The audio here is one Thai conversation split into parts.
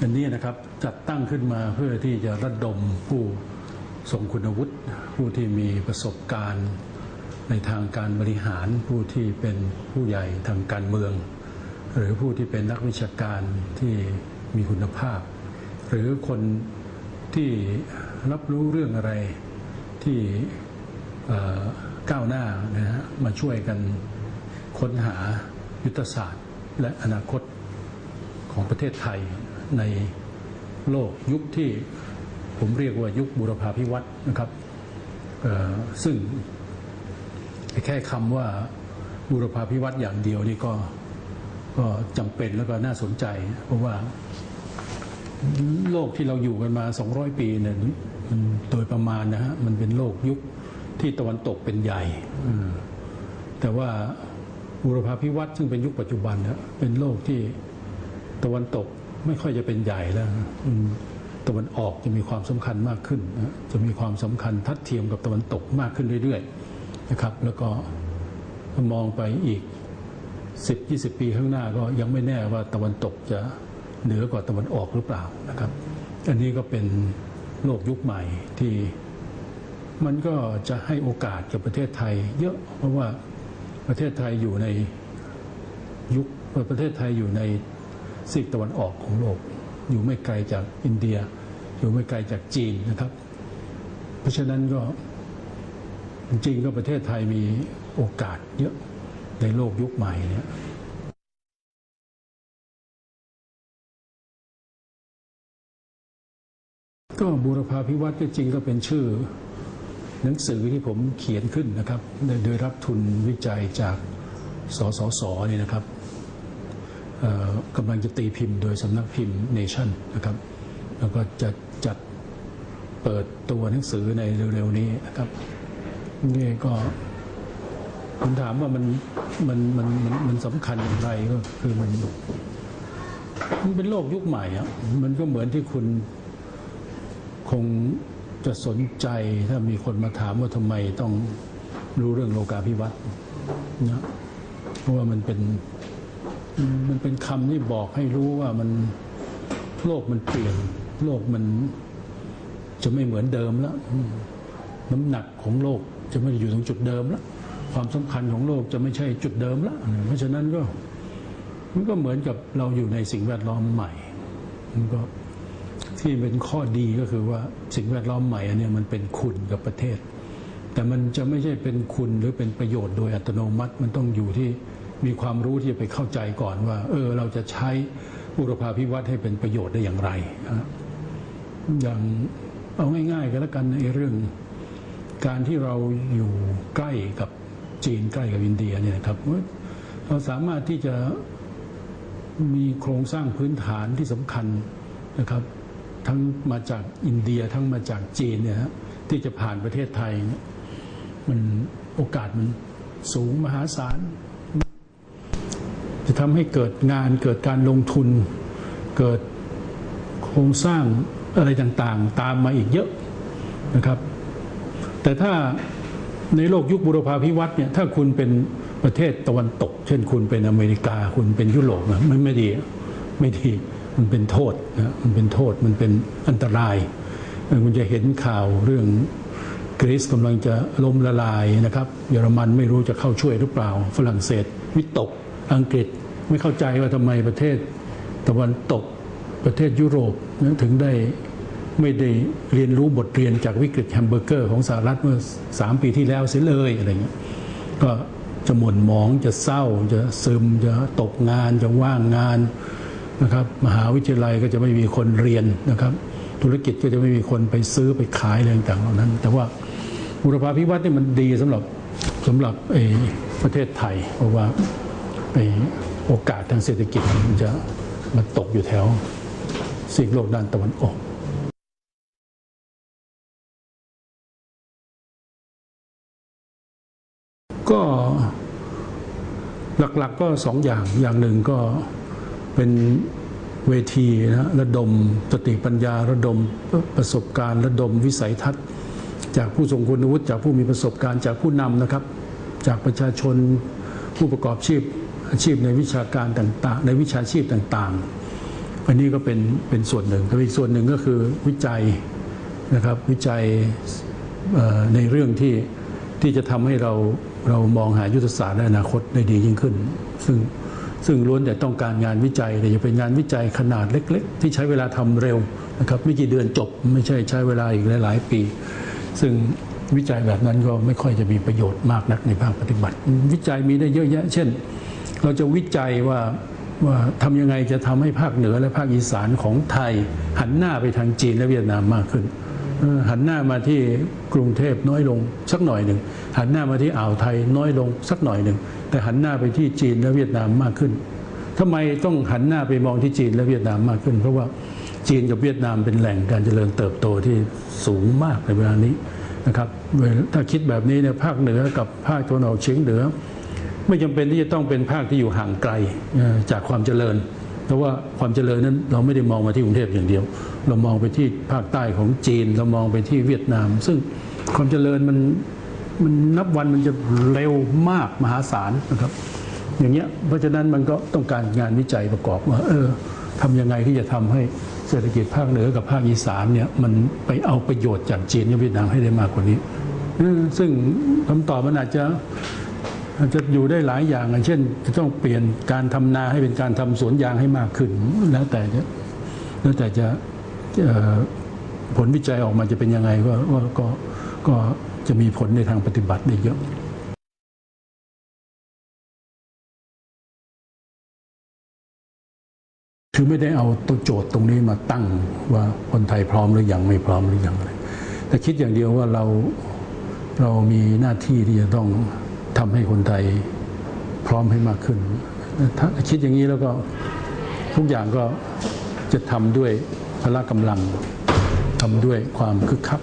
อันนี้นะครับจัดตั้งขึ้นมาเพื่อที่จะระดมผู้ทรงคุณวุฒิผู้ที่มีประสบการณ์ ในทางการบริหารผู้ที่เป็นผู้ใหญ่ทางการเมือง หรือผู้ที่เป็นนักวิชาการที่มีคุณภาพ หรือคนที่รับรู้เรื่องอะไรที่ก้าวหน้านะฮะมาช่วยกันค้นหายุทธศาสตร์ และอนาคตของประเทศไทย ในโลกยุคที่ผมเรียกว่ายุคบุรพาภิวัตน์นะครับซึ่งแค่คำว่าบูรพาพิวัตน์อย่างเดียวนี่ก็ก็จำเป็นแล้วก็น่าสนใจ เพราะว่าโลกที่เราอยู่กันมา 200 ปีเนี่ยมันโดยประมาณนะฮะมันเป็นโลกยุคที่ตะวันตกเป็นใหญ่แต่ว่าบูรพาพิวัตน์ซึ่งเป็นยุคปัจจุบันเนี่ยเป็นโลกที่ตะวันตก ไม่ค่อยจะเป็นใหญ่แล้วตะวันออกจะมีความสำคัญมากขึ้น จะมีความสำคัญทัดเทียมกับตะวันตกมากขึ้นเรื่อยๆนะครับ แล้วก็มองไปอีก 10 20 ปีข้างหน้าก็ยังไม่แน่ว่าตะวันตกจะเหนือกว่าตะวันออกหรือเปล่านะครับ อันนี้ก็เป็นโลกยุคใหม่ที่มันก็จะให้โอกาสกับประเทศไทย เยอะเพราะว่าประเทศไทยอยู่ในยุคประเทศไทยอยู่ใน ซีกตะวันออกของโลก อยู่ไม่ไกลจากอินเดีย อยู่ไม่ไกลจากจีนนะครับ เพราะฉะนั้นก็จริงก็ประเทศไทยมีโอกาสเยอะในโลกยุคใหม่เนี่ยก็บูรพาพิวัตรที่จริงก็เป็นชื่อ หนังสือที่ผมเขียนขึ้นนะครับ โดยรับทุนวิจัยจากสสสนี่นะครับ กำลังจะตีพิมพ์โดยสำนักพิมพ์เนชั่นนะครับแล้วก็จะจัดเปิดตัวหนังสือในเร็วๆนี้นะครับนี่ก็ผมถามว่ามันมันมันมันมันสำคัญอย่างไรก็คือมันมันเป็นโลกยุคใหม่อะมันก็เหมือนที่คุณคงจะสนใจถ้ามีคนมาถามว่าทำไมต้องรู้เรื่องโลกาภิวัตน์นะเพราะว่ามันเป็น มันเป็นคำที่บอกให้รู้ว่ามันโลกมันเปลี่ยน โลกมันจะไม่เหมือนเดิมแล้วน้ำหนักของโลกจะไม่ได้อยู่ตรงจุดเดิมแล้วความสำคัญของโลกจะไม่ใช่จุดเดิมแล้วเพราะฉะนั้นก็มันก็เหมือนกับเราอยู่ในสิ่งแวดล้อมใหม่มันก็ที่เป็นข้อดีก็คือว่าสิ่งแวดล้อมใหม่อันนี้มันเป็นคุณกับประเทศ แต่มันจะไม่ใช่เป็นคุณหรือเป็นประโยชน์โดยอัตโนมัติมันต้องอยู่ที่ มีความรู้ที่จะไปเข้าใจก่อนว่า เออ เราจะใช้บุรพาพิวัตรให้เป็นประโยชน์ได้อย่างไรอย่างเอาง่ายๆก็แล้วกันในเรื่อง การที่เราอยู่ใกล้กับจีนใกล้กับอินเดียเนี่ยครับเราสามารถที่จะมีโครงสร้างพื้นฐานที่สำคัญนะครับ ทั้งมาจากอินเดียทั้งมาจากจีนเนี่ยที่จะผ่านประเทศไทยเนี่ยมันโอกาสมันสูงมหาศาล จะทำให้เกิดงานเกิดการลงทุน เกิดโครงสร้างอะไรต่างๆ ตามมาอีกเยอะนะครับ แต่ถ้าในโลกยุคบุรพาพิวัตน์เนี่ยถ้าคุณเป็นประเทศตะวันตก เช่นคุณเป็นอเมริกาคุณเป็นยุโรปนะมันไม่ดีไม่ดีมันเป็นโทษนะมันเป็นโทษมันเป็นอันตรายคุณจะเห็นข่าวเรื่องกรีซกำลังจะล้มละลายนะครับ เยอรมันไม่รู้จะเข้าช่วยหรือเปล่า ฝรั่งเศสวิตก อังกฤษไม่เข้าใจว่าทำไมประเทศตะวันตกประเทศยุโรปถึงได้ไม่ได้เรียนรู้บทเรียนจากวิกฤตแฮมเบอร์เกอร์ของสหรัฐเมื่อ 3 ปีที่แล้วเสียเลยอะไรเงี้ยก็จะหม่นหมองจะเศร้าจะซึมจะตกงานจะว่างงานนะครับมหาวิทยาลัยก็จะไม่มีคนเรียนนะครับ ธุรกิจก็จะไม่มีคนไปซื้อไปขายอะไรต่างๆเหล่านั้น แต่ว่าบุรพาพิวัตน์นี่มันดีสำหรับสำหรับไอ้ประเทศไทยเพราะว่า โอกาสทางเศรษฐกิจมันจะมันตกอยู่แถวสิ่งโลกด้านตะวันออกก็หลักๆก็สองอย่างอย่างหนึ่งก็เป็นเวทีนะระดมสติปัญญาระดมประสบการณ์ ระดมวิสัยทัศน์ จากผู้ทรงคุณวุฒิจากผู้มีประสบการณ์จากผู้นำนะครับ จากประชาชนผู้ประกอบชีพ อาชีพในวิชาการต่างๆ ในวิชาชีพต่างๆ อันนี้ก็เป็นเป็นส่วนหนึ่งกับอีกส่วนหนึ่งก็คือวิจัยนะครับวิจัยในเรื่องที่ที่จะทำให้เราเรามองหายุทธศาสตร์และอนาคตได้ดียิ่งขึ้น ซึ่งซึ่งล้วนแต่ต้องการงานวิจัยแต่จะเป็นงานวิจัยขนาดเล็ก ๆ ที่ใช้เวลาทำเร็วนะครับไม่กี่เดือนจบไม่ใช่ใช้เวลาอีกหลาย ๆ ปี ซึ่งวิจัยแบบนั้นก็ไม่ค่อยจะมีประโยชน์มากนักในภาคปฏิบัติ วิจัยมีได้เยอะแยะ เช่น เราจะวิจัยว่าว่าทำยังไงจะทำให้ภาคเหนือและภาคอีสานของไทย หันหน้าไปทางจีนและเวียดนามมากขึ้น หันหน้ามาที่กรุงเทพน้อยลงสักหน่อยหนึ่งหันหน้ามาที่อ่าวไทยน้อยลงสักหน่อยหนึ่งแต่หันหน้าไปที่จีนและเวียดนามมากขึ้นทำไมต้องหันหน้าไปมองที่จีนและเวียดนามมากขึ้น เพราะว่าจีนกับเวียดนามเป็นแหล่งการเจริญเติบโตที่สูงมากในเวลานี้นะครับถ้าคิดแบบนี้เนี่ยภาคเหนือกับภาคตะวันออกเฉียงเหนือ ไม่จำเป็นที่จะต้องเป็นภาคที่อยู่ห่างไกลจากความเจริญ เพราะว่าความเจริญนั้นเราไม่ได้มองมาที่กรุงเทพอย่างเดียว เรามองไปที่ภาคใต้ของจีน เรามองไปที่เวียดนาม ซึ่งความเจริญมันมันนับวันมันจะเร็วมากมหาศาลนะครับ อย่างเงี้ยเพราะฉะนั้นมันก็ต้องการงานวิจัยประกอบว่าเออทำยังไงที่จะทำให้เศรษฐกิจภาคเหนือกับภาคอีสานเนี่ยมันไปเอาประโยชน์จากจีนกับเวียดนามให้ได้มากกว่านี้ซึ่งคำตอบมันอาจจะ อาจจะอยู่ได้หลายอย่าง เช่น จะต้องเปลี่ยนการทำนาให้เป็นการทำสวนยางให้มากขึ้น แล้วแต่จะแล้วแต่จะผลวิจัยออกมาจะเป็นยังไงก็ก็ก็ก็จะมีผลในทางปฏิบัติได้เยอะคือไม่ได้เอาตัวโจทย์ตรงนี้มาตั้งว่าคนไทยพร้อมหรือยังไม่พร้อมหรือยังอะไรแต่คิดอย่างเดียวว่าเราเรามีหน้าที่ที่จะต้อง ทำให้คนไทยพร้อมให้มากขึ้น ถ้าคิดอย่างนี้แล้วก็ทุกอย่างก็จะทำด้วยพละกำลังทำด้วยความคึกคัก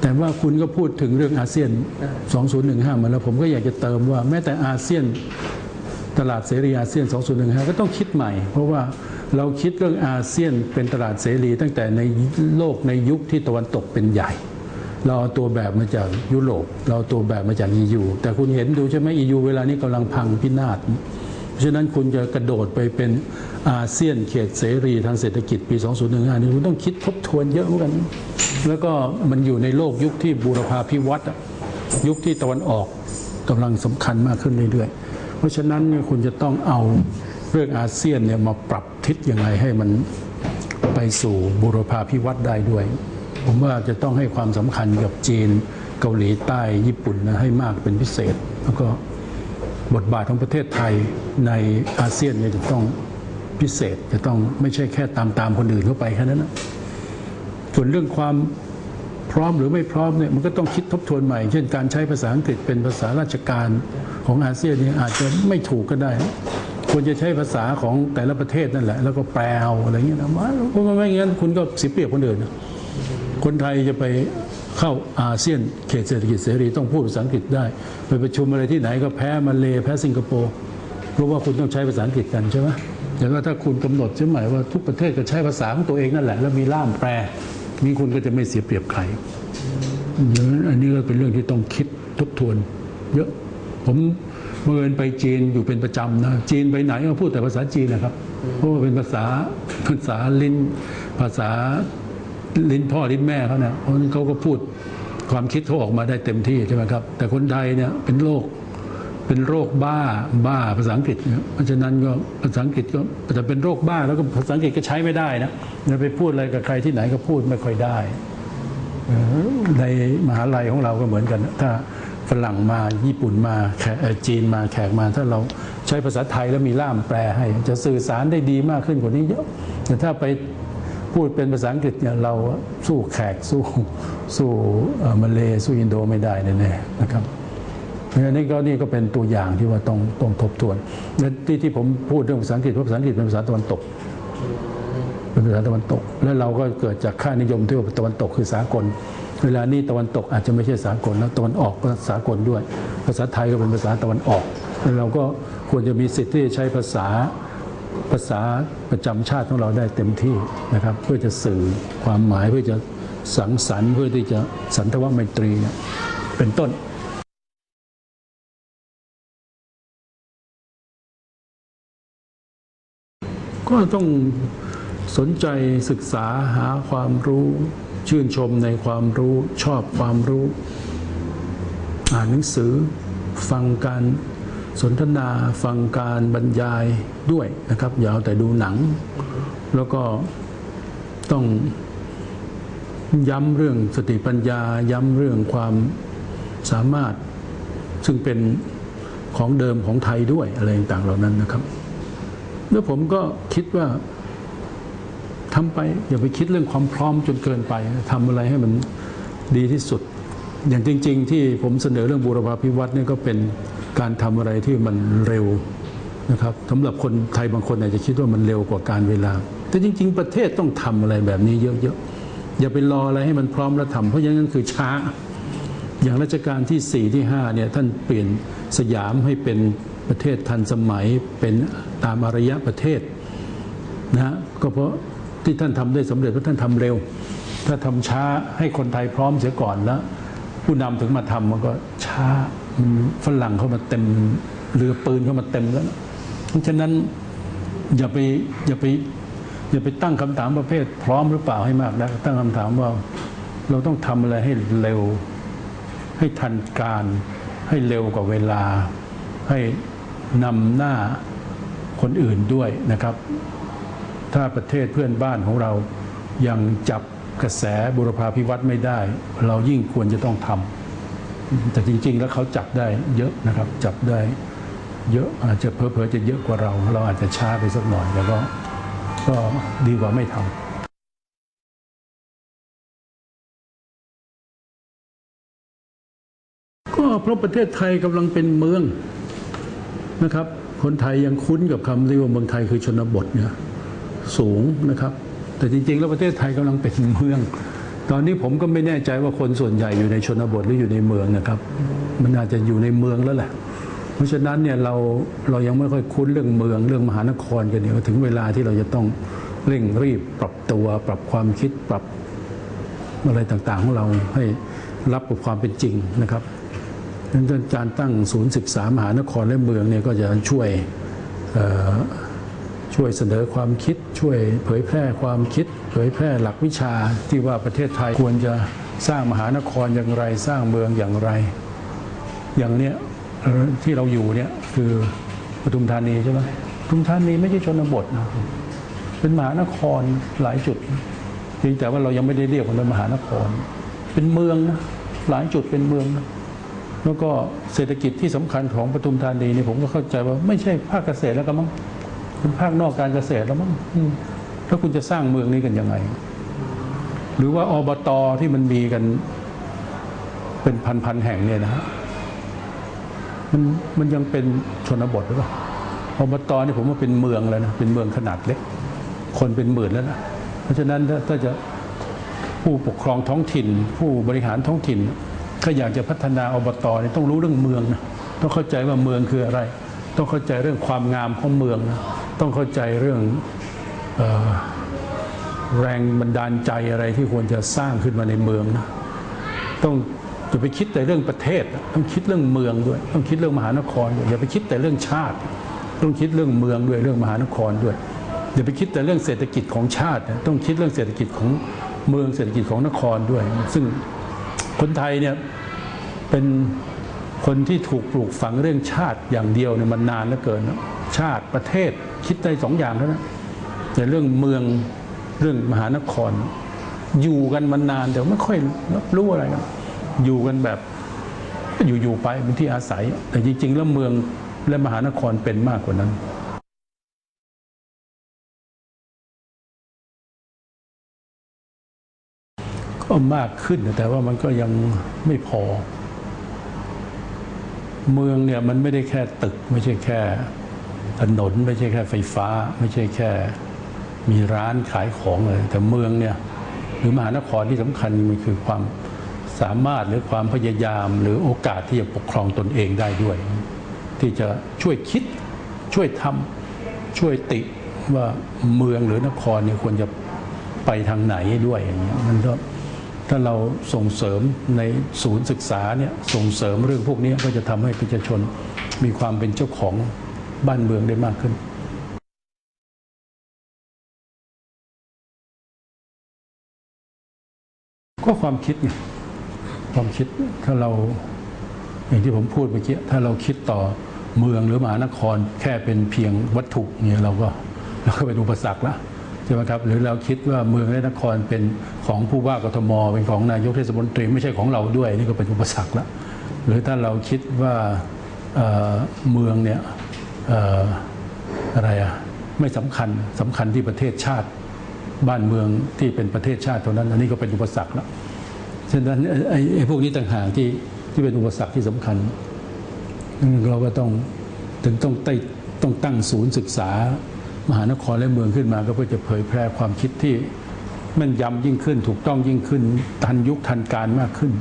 แต่ว่าคุณก็พูดถึงเรื่องอาเซียน 2015 มาแล้วผมก็อยากจะเติมว่า แม้แต่อาเซียนตลาดเสรีอาเซียน 2015 ก็ต้องคิดใหม่ เพราะว่าเราคิดเรื่องอาเซียนเป็นตลาดเสรีตั้งแต่ในโลกในยุคที่ตะวันตกเป็นใหญ่ เราเอาตัวแบบมาจากยุโรป เราเอาตัวแบบมาจาก EU แต่คุณเห็นดูใช่ไหม EU เวลานี้กำลังพังพินาศเพราะฉะนั้นคุณจะกระโดดไปเป็นอาเซียนเขตเสรีทางเศรษฐกิจปี 2015นี่คุณต้องคิดทบทวนเยอะเหมือนกัน แล้วก็มันอยู่ในโลกยุคที่บูรพาพิวัตรยุคที่ตะวันออกกำลังสำคัญมากขึ้นเรื่อยๆ เพราะฉะนั้นคุณจะต้องเอาเรื่องอาเซียนเนี่ยมาปรับทิศยังไงให้มันไปสู่บูรพาพิวัตรได้ด้วย ผมว่าจะต้องให้ความสำคัญกับจีนเกาหลีใต้ญี่ปุ่นนะให้มากเป็นพิเศษ แล้วก็บทบาทของประเทศไทยในอาเซียนเนี่ยจะต้องพิเศษ จะต้องไม่ใช่แค่ตามตามคนอื่นเข้าไปแค่นั้นนะส่วนเรื่องความพร้อมหรือไม่พร้อมเนี่ยมันก็ต้องคิดทบทวนใหม่ เช่นการใช้ภาษาอังกฤษเป็นภาษาราชการของอาเซียนเนี่ยอาจจะไม่ถูกก็ได้ ควรจะใช้ภาษาของแต่ละประเทศนั่นแหละ แล้วก็แปลเอาอะไรเงี้ยนะเพราะว่าไม่งั้นคุณก็เสียเปรียบคนอื่นนะ คนไทยจะไปเข้าอาเซียนเขตเศรษฐกิจเสรีต้องพูดภาษาอังกฤษได้ ไปประชุมอะไรที่ไหนก็แพ้มาเลแพ้สิงคโปร์เพราะว่าคุณต้องใช้ภาษาอังกฤษกันใช่ไหมแต่ว่าถ้าคุณกำหนดใช่ไหมว่าทุกประเทศก็ใช้ภาษาของตัวเองนั่นแหละแล้วมีล่ามแปลนี่คุณก็จะไม่เสียเปรียบใครอันนี้ก็เป็นเรื่องที่ต้องคิดทบทวน เยอะผมเมื่อเอินไปจีนอยู่เป็นประจำนะจีนไปไหนก็พูดแต่ภาษาจีนนะครับเพราะว่าเป็นภาษาภาษาลิ้นภาษา ลิ้นพ่อลิ้นแม่เขาเนี่ยเพราะนั้นเขาก็พูดความคิดเขาออกมาได้เต็มที่ใช่ไหมครับ แต่คนไทยเนี่ยเป็นโรคเป็นโรคบ้าบ้าภาษาอังกฤษเนี่ยเพราะฉะนั้นก็ภาษาอังกฤษก็แต่เป็นโรคบ้าแล้วก็ภาษาอังกฤษก็ใช้ไม่ได้นะจะไปพูดอะไรกับใครที่ไหนก็พูดไม่ค่อยได้ ในมหาลัยของเราก็เหมือนกัน ถ้าฝรั่งมาญี่ปุ่นมาแขกจีนมาแขกมา ถ้าเราใช้ภาษาไทยแล้วมีล่ามแปลให้ จะสื่อสารได้ดีมากขึ้นกว่านี้เยอะแต่ถ้าไป พูดเป็นภาษาอังกฤษเนี่ยเราสู้แขกสู้สู้เออมาเลสู้อินโดไม่ได้แน่ๆนะครับเพราะฉะนั้นนี่ก็นี่ก็เป็นตัวอย่างที่ว่าต้องต้องทบทวนและที่ที่ผมพูดเรื่องภาษาอังกฤษเพราะภาษาอังกฤษเป็นภาษาตะวันตกเป็นภาษาตะวันตก แล้วเราก็เกิดจากค่านิยมที่ว่าตะวันตกคือสากล เวลานี้ตะวันตกอาจจะไม่ใช่สากลแล้วตะวันออกก็สากลด้วย ภาษาไทยก็เป็นภาษาตะวันออกแล้วเราก็ควรจะมีสิทธิ์ที่จะใช้ภาษา ภาษาประจำชาติของเราได้เต็มที่นะครับ เพื่อจะสื่อความหมายเพื่อจะสังสรรค์เพื่อที่จะสันทวไมตรีเนี่ยเป็นต้นก็ต้องสนใจศึกษาหาความรู้ชื่นชมในความรู้ชอบความรู้ อ่านหนังสือฟังการ สนทนาฟังการบรรยายด้วยนะครับ อย่าเอาแต่ดูหนัง แล้วก็ต้องย้ำเรื่องสติปัญญา ย้ำเรื่องความสามารถ ซึ่งเป็นของเดิมของไทยด้วยอะไรต่างๆเหล่านั้นนะครับ แล้วผมก็คิดว่าทำไปอย่าไปคิดเรื่องความพร้อมจนเกินไปทำอะไรให้มันดีที่สุด อย่างจริง ๆ ที่ผมเสนอเรื่องบูรพาพิวัตรนี่ก็เป็น การทำอะไรที่มันเร็วนะครับสำหรับคนไทยบางคนอาจจะคิดว่ามันเร็วกว่าการเวลา แต่จริง ๆ ประเทศต้องทำอะไรแบบนี้เยอะๆอย่าไปรออะไรให้มันพร้อมแล้วทำเพราะอย่างนั้นคือช้า อย่างรัชกาลที่ 4 ที่5เนี่ยท่านเปลี่ยนสยามให้เป็นประเทศทันสมัยเป็นตามอารยะประเทศนะฮะก็เพราะที่ท่านทำได้สำเร็จเพราะท่านทำเร็ว ถ้าทำช้าให้คนไทยพร้อมเสียก่อนแล้ว ผู้นำถึงมาทำมันก็ช้า ฝรั่งเข้ามาเต็มเรือปืนเข้ามาเต็มแล้วเพราะฉะนั้นอย่าไปอย่าไปอย่าไปตั้งคำถามประเภท พร้อมหรือเปล่าให้มากนะตั้งคำถามว่าเราต้องทำอะไรให้เร็ว ให้ทันการ ให้เร็วกว่าเวลา ให้นำหน้าคนอื่นด้วยนะครับ ถ้าประเทศเพื่อนบ้านของเรายังจับกระแสบุรพาพิวัตรไม่ได้ เรายิ่งควรจะต้องทำ แต่จริง ๆ แล้วเขาจับได้เยอะนะครับ จับได้เยอะอาจจะเพอเพอๆจะเยอะกว่าเรา เราอาจจะช้าไปสักหน่อยแล้วก็ก็ดีกว่าไม่ทำก็เพราะประเทศไทยกำลังเป็นเมืองนะครับ คนไทยยังคุ้นกับคำที่ว่าเมืองไทยคือชนบทเนี่ยสูงนะครับ แต่จริง ๆ แล้วประเทศไทยกำลังเป็นเมือง ตอนนี้ผมก็ไม่แน่ใจว่าคนส่วนใหญ่อยู่ในชนบทหรืออยู่ในเมืองนะครับ มันอาจจะอยู่ในเมืองแล้วแหละ เพราะฉะนั้นเนี่ยเราเรายังไม่ค่อยคุ้นเรื่องเมืองเรื่องมหานครกันเนี่ยถึงเวลาที่เราจะต้องเร่งรีบปรับตัว ปรับความคิดปรับอะไรต่างๆของเราให้รับกับความเป็นจริงนะครับดังนั้นการตั้งศูนย์ศึกษามหานครและเมืองเนี่ยก็จะช่วย ช่วยเสนอความคิด ช่วยเผยแพร่ความคิด เผยแพร่หลักวิชาที่ว่าประเทศไทยควรจะสร้างมหานครอย่างไร สร้างเมืองอย่างไร อย่างเนี้ยที่เราอยู่เนี่ยคือปทุมธานีใช่ไหมปทุมธานีไม่ใช่ชนบทนะเป็นมหานครหลายจุดเพียงแต่ว่าเรายังไม่ได้เรียกมันเป็นมหานคร เป็นเมืองนะหลายจุดเป็นเมืองนะแล้วก็เศรษฐกิจที่สำคัญของปทุมธานีนี่ผมก็เข้าใจว่าไม่ใช่ภาคเกษตรแล้วก็มั้ง เป็นภาคนอกการเกษตรแล้วมั้งแล้วคุณจะสร้างเมืองนี้กันยังไง หรือว่าอบตที่มันมีกัน เป็นพันๆแห่งเนี่ยนะฮะมันมันยังเป็นชนบทหรือเปล่าอบตนี่ผมว่าเป็นเมืองแล้วนะเป็นเมืองขนาดเล็ก คนเป็นหมื่นแล้วนะเพราะฉะนั้นถ้าถาจะผู้ปกครองท้องถิ่น ผู้บริหารท้องถิ่นถ้าอยากจะพัฒนาอบตเนี่ยต้องรู้เรื่องเมืองนะต้องเข้าใจว่าเมืองคืออะไร ต้องเข้าใจเรื่องความงามของเมืองนะ ต้องเข้าใจเรื่องออแรงบันดาลใจอะไรที่ควรจะสร้างขึ้นมาในเมืองนะต้องอย่าไปคิดแต่เรื่องประเทศ ต้องคิดเรื่องเมืองด้วย ต้องคิดเรื่องมหานครด้วยอย่าไปคิดแต่เรื่องชาติ ต้องคิดเรื่องเมืองด้วยเรื่องมหานครด้วยอย่าไปคิดแต่เรื่องเศรษฐกิจของชาติ ต้องคิดเรื่องเศรษฐกิจของเมืองเศรษฐกิจของนครด้วย ซึ่งคนไทยเนี่ยเป็นคนที่ถูกปลูกฝังเรื่องชาติอย่างเดียวเนี่ยมันนานเหลือเกินนะ ชาติประเทศคิดได้สองอย่างเท่านั้นแต่เรื่องเมืองเรื่องมหานคร อยู่กันมานานแต่ไม่ค่อยรู้อะไรกันอยู่กันแบบอยู่ๆไปเป็นที่อาศัย แต่จริง ๆ แล้วเมืองและมหานครเป็นมากกว่านั้นก็มากขึ้นแต่ว่ามันก็ยังไม่พอ เมืองเนี่ยมันไม่ได้แค่ตึกไม่ใช่แค่ ถนนไม่ใช่แค่ไฟฟ้า ไม่ใช่แค่มีร้านขายของเลยแต่เมืองเนี่ยหรือมหานครที่สำคัญมันคือความสามารถหรือความพยายาม หรือโอกาสที่จะปกครองตนเองได้ด้วย ที่จะช่วยคิดช่วยทำช่วยติว่าเมืองหรือนครเนี่ยควรจะไปทางไหนด้วยอย่างเงี้ยมันก็ถ้าเราส่งเสริมในศูนย์ศึกษาเนี่ยส่งเสริมเรื่องพวกนี้ก็จะทำให้ประชาชนมีความเป็นเจ้าของ บ้านเมืองได้มากขึ้นก็ความคิดไงความคิดถ้าเราอย่างที่ผมพูดเมื่อกี้ถ้าเราคิดต่อเมืองหรือมหานครแค่เป็นเพียงวัตถุเนี่ยเราก็เราก็เป็นอุปสรรคละใช่ไหมครับหรือเราคิดว่าเมืองและนครเป็นของผู้ว่ากทมเป็นของนายกเทศมนตรีไม่ใช่ของเราด้วยนี่ก็เป็นอุปสรรคละหรือถ้าเราคิดว่าเมืองเนี่ย อะไรอะไม่สำคัญสำคัญที่ประเทศชาติบ้านเมืองที่เป็นประเทศชาติเท่านั้น อันนี้ก็เป็นอุปสรรคแล้วฉะนั้นไอ้พวกนี้ต่างหากที่ที่เป็นอุปสรรคที่สำคัญเราก็ต้องถึงต้องได้ต้องตั้งศูนย์ศึกษามหานครและเมืองขึ้นมา ก็เพื่อจะเผยแพร่ความคิดที่แม่นยำยิ่งขึ้น ถูกต้องยิ่งขึ้น ทันยุคทันการมากขึ้น